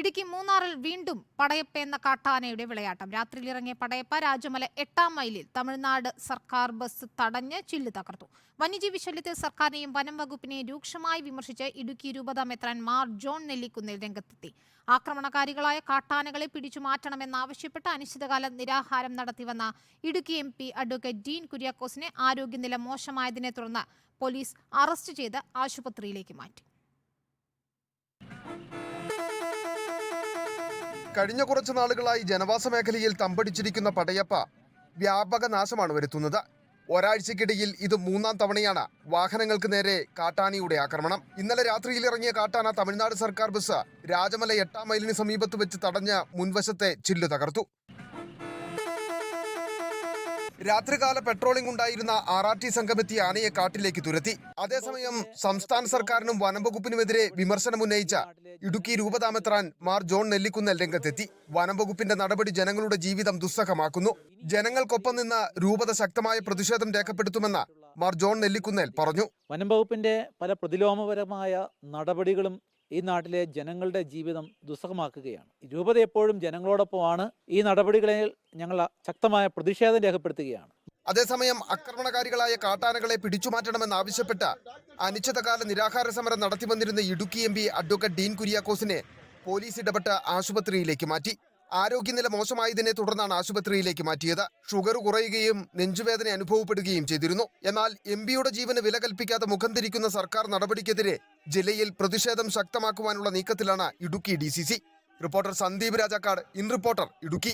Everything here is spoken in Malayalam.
ഇടുക്കി മൂന്നാറിൽ വീണ്ടും പടയപ്പ എന്ന കാട്ടാനയുടെ വിളയാട്ടം. രാത്രിയിൽ ഇറങ്ങിയ പടയപ്പ രാജമല എട്ടാം മൈലിൽ തമിഴ്നാട് സർക്കാർ ബസ് തടഞ്ഞ് ചില്ല് തകർത്തു. വന്യജീവി ശല്യത്തിൽ സർക്കാരിനെയും വനം വകുപ്പിനെയും രൂക്ഷമായി വിമർശിച്ച് ഇടുക്കി രൂപത മെത്രാൻ മാർ ജോൺ നെല്ലിക്കുന്നിൽ രംഗത്തെത്തി. ആക്രമണകാരികളായ കാട്ടാനകളെ പിടിച്ചു മാറ്റണമെന്നാവശ്യപ്പെട്ട് അനിശ്ചിതകാല നിരാഹാരം നടത്തിവന്ന Idukki M P advocate Dean കുര്യാക്കോസിനെ ആരോഗ്യനില മോശമായതിനെ തുടർന്ന് പോലീസ് അറസ്റ്റ് ചെയ്ത് ആശുപത്രിയിലേക്ക് മാറ്റി. കഴിഞ്ഞ കുറച്ച് നാളുകളായി ജനവാസ മേഖലയിൽ തമ്പടിച്ചിരിക്കുന്ന പടയപ്പ വ്യാപക നാശമാണ് വരുത്തുന്നത്. ഒരാഴ്ചക്കിടയിൽ ഇത് മൂന്നാം തവണയാണ് വാഹനങ്ങൾക്ക് നേരെ കാട്ടാനയുടെ ആക്രമണം. ഇന്നലെ രാത്രിയിൽ ഇറങ്ങിയ കാട്ടാന തമിഴ്നാട് സർക്കാർ ബസ് രാജമല എട്ടാം മൈലിന് സമീപത്ത് വെച്ച് തടഞ്ഞ് മുൻവശത്തെ ചില്ലു തകർത്തു. രാത്രികാല പെട്രോളിംഗ് ഉണ്ടായിരുന്ന ആർ ആർ ടി സംഘമെത്തി ആനയെ കാട്ടിലേക്ക് തുരത്തി. അതേസമയം സംസ്ഥാന സർക്കാരിനും വനംവകുപ്പിനുമെതിരെ വിമർശനം ഉന്നയിച്ച ഇടുക്കി രൂപതാമെത്രാൻ മാർ ജോൺ നെല്ലിക്കുന്നൽ രംഗത്തെത്തി. വനംവകുപ്പിന്റെ നടപടി ജനങ്ങളുടെ ജീവിതം ദുസ്സഹമാക്കുന്നു. ജനങ്ങൾക്കൊപ്പം നിന്ന് രൂപത ശക്തമായ പ്രതിഷേധം രേഖപ്പെടുത്തുമെന്ന് മാർ ജോൺ നെല്ലിക്കുന്നേൽ പറഞ്ഞു. വനം വകുപ്പിന്റെ പല പ്രതിലോമപരമായ നടപടികളും ഈ നാട്ടിലെ ജനങ്ങളുടെ ജീവിതം ദുസ്സഹമാക്കുകയാണ്. രൂപത എപ്പോഴും ജനങ്ങളോടൊപ്പമാണ് ഈ നടപടികളിൽ ഞങ്ങൾ ശക്തമായ പ്രതിഷേധം രേഖപ്പെടുത്തുകയാണ്. അതേസമയം ആക്രമണകാരികളായ കാട്ടാനകളെ പിടിച്ചുമാറ്റണമെന്നാവശ്യപ്പെട്ട് അനിശ്ചിതകാല നിരാഹാര സമരം നടത്തി വന്നിരുന്ന Idukki M P advocate Dean കുര്യാക്കോസിനെ police ഇടപെട്ട് ആശുപത്രിയിലേക്ക് മാറ്റി. ആരോഗ്യനില മോശമായതിനെ തുടർന്നാണ് ആശുപത്രിയിലേക്ക് മാറ്റിയത്. ഷുഗർ കുറയുകയും നെഞ്ചുവേദന അനുഭവപ്പെടുകയും ചെയ്തിരുന്നു. എന്നാൽ എം പിയുടെ ജീവന് വില കൽപ്പിക്കാതെ മുഖം തിരിക്കുന്ന സർക്കാർ നടപടിക്കെതിരെ ജില്ലയിൽ പ്രതിഷേധം ശക്തമാക്കുവാനുള്ള നീക്കത്തിലാണ് Idukki D reporter Sandeep Rajakkad in reporter Idukki.